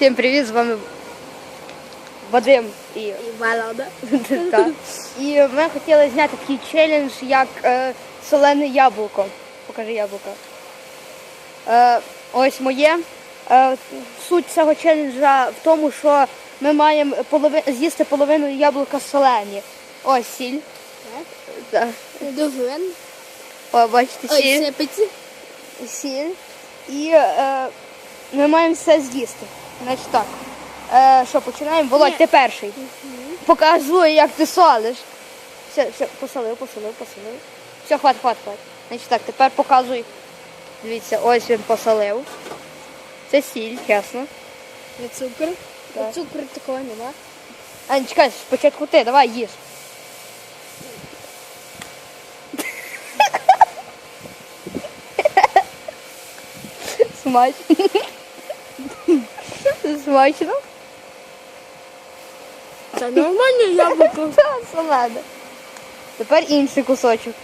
Всім привіт, з вами Вадим і, І Волода. та. і ми хотіли зняти такий челендж, як е, солене яблуко. Покажи яблуко. Е, ось моє. Е, суть цього челенджа в тому, що ми маємо полови... з'їсти половину яблука солені. Ось сіль. Так. Дуже. О, бачите, Ой, сіль. сипеться. сіль і е, ми маємо все з'їсти. Значить так. Е, що, починаємо? Володь, ти перший. Показуй, як ти солиш. Все, все, посолив, посолив, посолив. Все, хват, хват, хват. Значить так, тепер показуй. Дивіться, ось він посолив. Це сіль, чесно. Не цукор. Так. Цукру такого нема. А, не чекай, спочатку ти, давай їж. Смачно. Смачно? Це нормальне яблуко. Та, Солена. Тепер інший кусочок.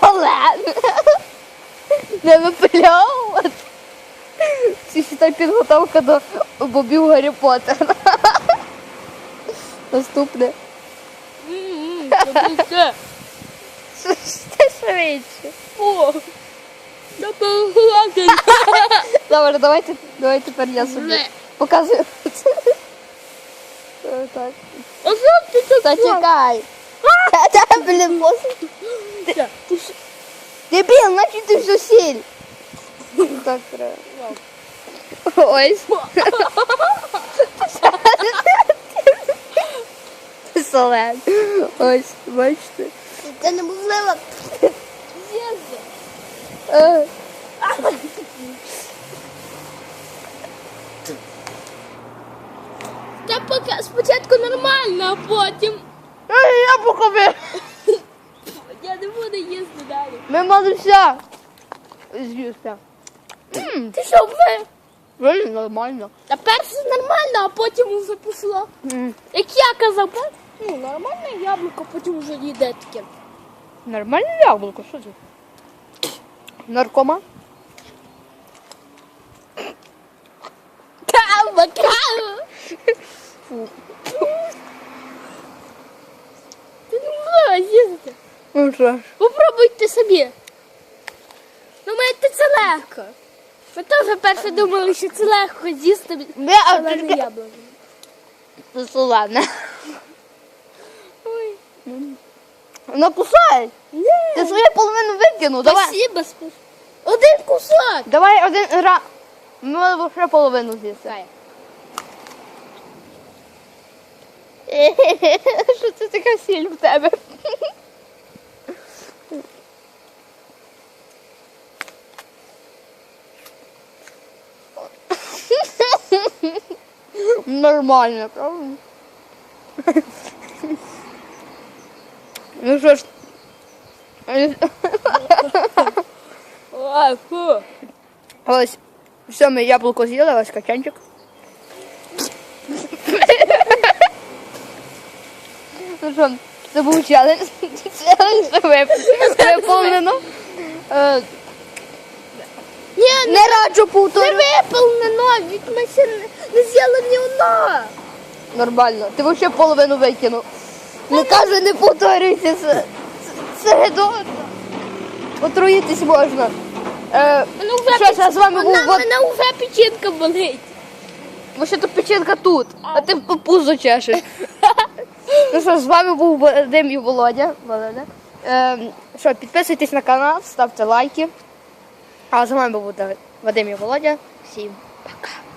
Солене. Не випльовувати. Це ще підготовка до бобів Гаррі Поттера. Наступне. Це швидше? О, я переголодний. Добре, давайте, давай тепер я собі показую. Е, Так. Ти так Та чекай. Та, блін, робиш? Дебіл, значить ти всю сіль. Так треба. Ось. Солен. Ось, бачите. Це неможливо. З'їсти. Е, Та поки спочатку нормально, а потім Ей, я покупив. я не буду їсти далі. Ми мали все. З'їсти. Ти що ви? Блін, нормально. Та перше нормально, а потім вже пішло. М, Як я казав, пер- ну нормальне яблуко, потім вже їде таке. Нормальне яблуко, що це? Наркома? Кава, кава. Ти не. Ну що ж. Попробуйте собі. Думаєте, це легко. Ми теж перше думали, що це легко з'їсти Не, а зелене тільки яблуко. це солене. Ой. Ну кусай. Ні. Ти свою половину викинув. Давай. Спасибо, спасибо. Один кусок. Давай один раз. Ми можемо ще половину з'їсти. Що це така сіль в тебе? Нормально, правда? Ну що ж. Ось. Все, ми яблуко з'їли, ось качанчик. Ну що, це був челендж. Челендж виповнено. Е, Ні, не, Не раджу не повторювати. виповнено, від ми ще не, не з'їли ні одного. Нормально. Ти взагалі половину викинув. Не кажу, не повторюйся. Це, це, це гидотно. Отруїтись можна. Е, Ну, вже Що ж, а з вами був Вод- мене вже печінка болить. Бо ще тут печінка тут, а ти по пузо чешеш. Ну що, з вами був Вадим і Володя. Володя. Ем, що, підписуйтесь на канал, ставте лайки. А з вами був Вадим і Володя. Всім пока.